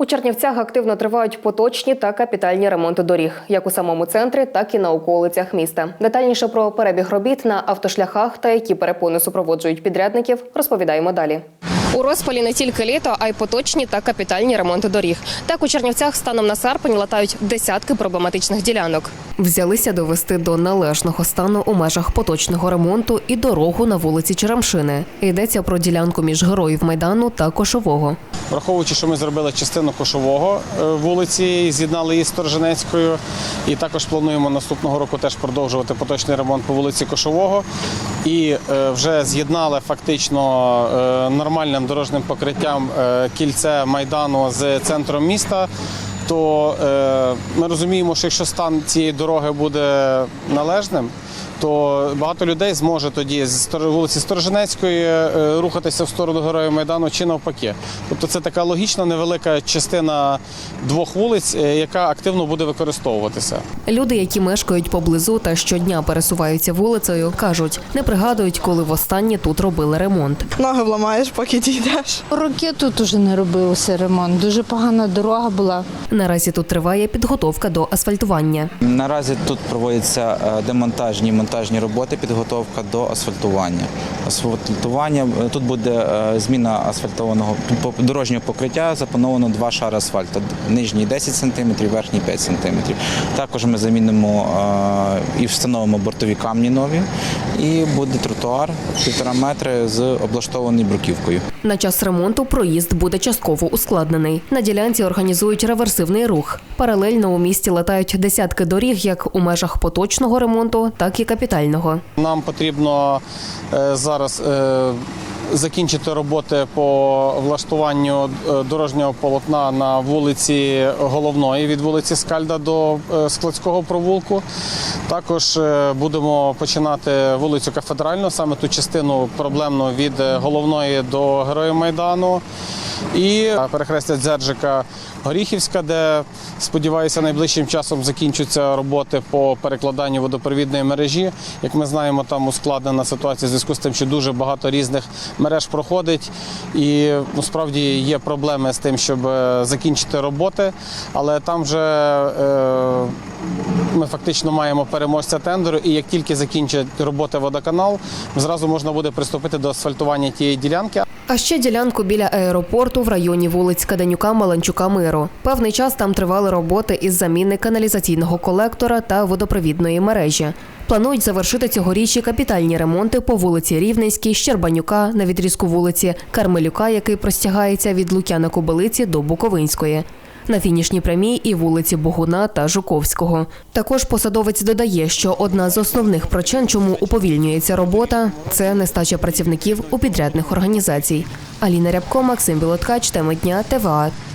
У Чернівцях активно тривають поточні та капітальні ремонти доріг, як у самому центрі, так і на околицях міста. Детальніше про перебіг робіт на автошляхах та які перепони супроводжують підрядників, розповідаємо далі. У розпалі не тільки літо, а й поточні та капітальні ремонти доріг. Так у Чернівцях станом на серпень латають десятки проблематичних ділянок. Взялися довести до належного стану у межах поточного ремонту і дорогу на вулиці Черемшини. Йдеться про ділянку між героїв майдану та кошового. Враховуючи, що ми зробили частину кошового е, вулиці, з'єднали її з Торженецькою, і також плануємо наступного року теж продовжувати поточний ремонт по вулиці Кошового. І е, вже з'єднали фактично е, нормальним дорожнім покриттям е, кільце майдану з центром міста. То е, ми розуміємо, що якщо стан цієї дороги буде належним, то багато людей зможе тоді з вулиці Сторожинецької е, рухатися в сторону Героїв Майдану чи навпаки. Тобто це така логічна невелика частина двох вулиць, е, яка активно буде використовуватися. Люди, які мешкають поблизу та щодня пересуваються вулицею, кажуть, не пригадують, коли востаннє тут робили ремонт. Ноги вламаєш, поки дійдеш. Роки тут уже не робився ремонт. Дуже погана дорога була. Наразі тут триває підготовка до асфальтування. Наразі тут проводяться е, демонтажні монтажні роботи, підготовка до асфальтування. Асфальтування е, тут буде е, зміна асфальтованого дорожнього покриття. Заплановано два шари асфальту. Нижній 10 см, верхній 5 см. Також ми замінимо і встановимо бортові камні нові. І буде тротуар півтора метри з облаштованою бруківкою. На час ремонту проїзд буде частково ускладнений. На ділянці організують реверсивний рух. Паралельно у місті латають десятки доріг як у межах поточного ремонту, так і капітального. Нам потрібно е, зараз е, закінчити роботи по влаштуванню е, дорожнього полотна на вулиці головної від вулиці Скальда до е, Складського провулку. Також е, будемо починати вулицю Кафедральну, саме ту частину проблемну від головної до Героїв Майдану. І перехрестя Дзержика Горіхівська, де сподіваюся, найближчим часом закінчаться роботи по перекладанню водопровідної мережі. Як ми знаємо, там ускладнена ситуація в зв'язку з тим, що дуже багато різних мереж проходить, і насправді є проблеми з тим, щоб е, закінчити роботи, але там вже е, ми фактично маємо переможця тендеру, і як тільки закінчать роботи водоканал, зразу можна буде приступити до асфальтування тієї ділянки. А ще ділянку біля аеропорту в районі вулиць Каденюка, Маланчука, Миру. Певний час там тривали роботи із заміни каналізаційного колектора та водопровідної мережі. Планують завершити цьогоріч капітальні ремонти по вулиці Рівненській, Щербанюка на відрізку вулиці Кармелюка, який простягається від Лук'яна Кобилиці до Буковинської. На фінішній прямій і вулиці Богуна та Жуковського. Також посадовець додає, що одна з основних причин, чому уповільнюється робота, це нестача працівників у підрядних організацій. Аліна Рябко, Максим Білоткач, теми дня ТВА.